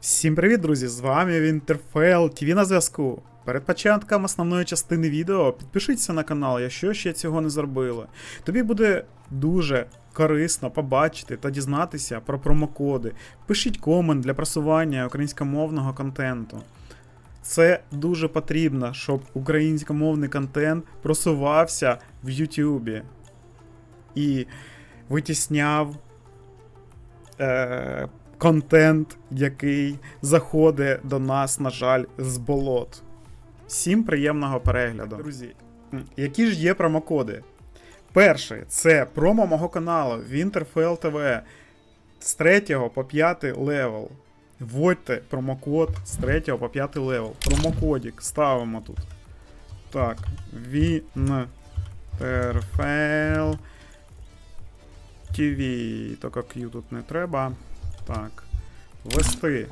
Всім привіт, друзі! З вами Вінтерфел ТВ на зв'язку. Перед початком основної частини відео підпишіться на канал, якщо ще цього не зробили. Тобі буде дуже корисно побачити та дізнатися про промокоди. Пишіть комент для просування українськомовного контенту. Це дуже потрібно, щоб українськомовний контент просувався в Ютубі і витісняв е, контент, який заходить до нас, на жаль, з болот. Всім приємного перегляду. Друзі, які ж є промокоди? Перший це промо мого каналу Winterfell TV з 3 по 5 левел. Вводьте промокод з 3 по 5 левел. Промокодик ставимо тут. Так, Winterfell TV. Тільки Q тут не треба. Так. Ввести.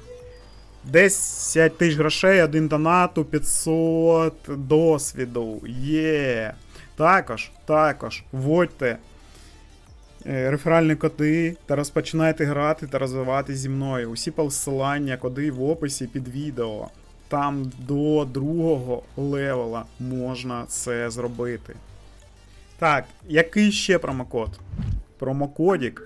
10 тисяч грошей, один донату, 500 досвіду. Є. Також, також, вводьте е, реферальні коди та розпочинайте грати та розвивати зі мною. Усі посилання, коди в описі під відео. Там до другого левела можна це зробити. Так, який ще промокод? Промокодік.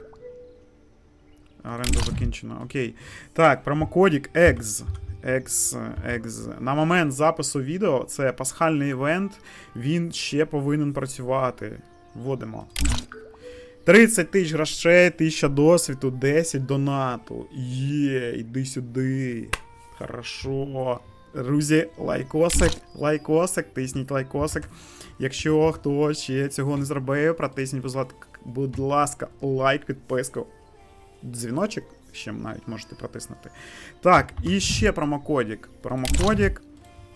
Оренда закінчена. Окей. Так, промокодік EX. X, X. На момент запису відео це пасхальний івент. Він ще повинен працювати. Вводимо. 30 тисяч грошей, 1000 досвіду, 10 донату. Є, йди сюди. Хорошо. Друзі, лайкосик, лайкосик, тисніть лайкосик. Якщо хто ще цього не зробив, протисніть, будь ласка, лайк, підписку. Дзвіночок ще навіть можете протиснути. Так, і ще промокодік. Промокодік.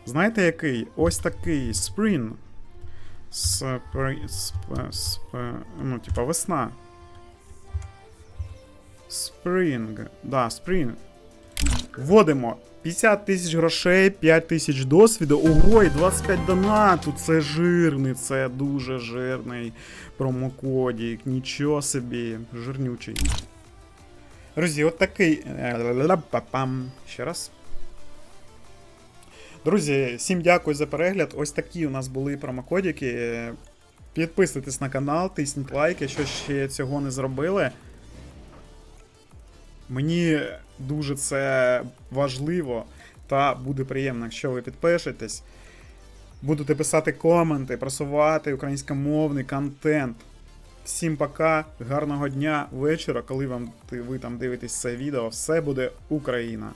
Знаєте який? Ось такий Spring. Спри... Сп... Сп... Ну, типа весна. Spring. Да, Spring. Вводимо 50 тисяч грошей, 5 тисяч досвіду. Ого, і 25 донату. Це жирний, це дуже жирний промокодік. Нічого собі, жирнючий. Друзі, от такий. е. Ще раз. Друзі, всім дякую за перегляд. Ось такі у нас були промокодики. Підписуйтесь на канал, тисніть лайк, якщо ще цього не зробили. Мені дуже це важливо та буде приємно, якщо ви підпишетесь. Будете писати коменти, просувати українськомовний контент. Всім пока, гарного дня, вечора, коли вам ви там дивитесь це відео. Все буде Україна!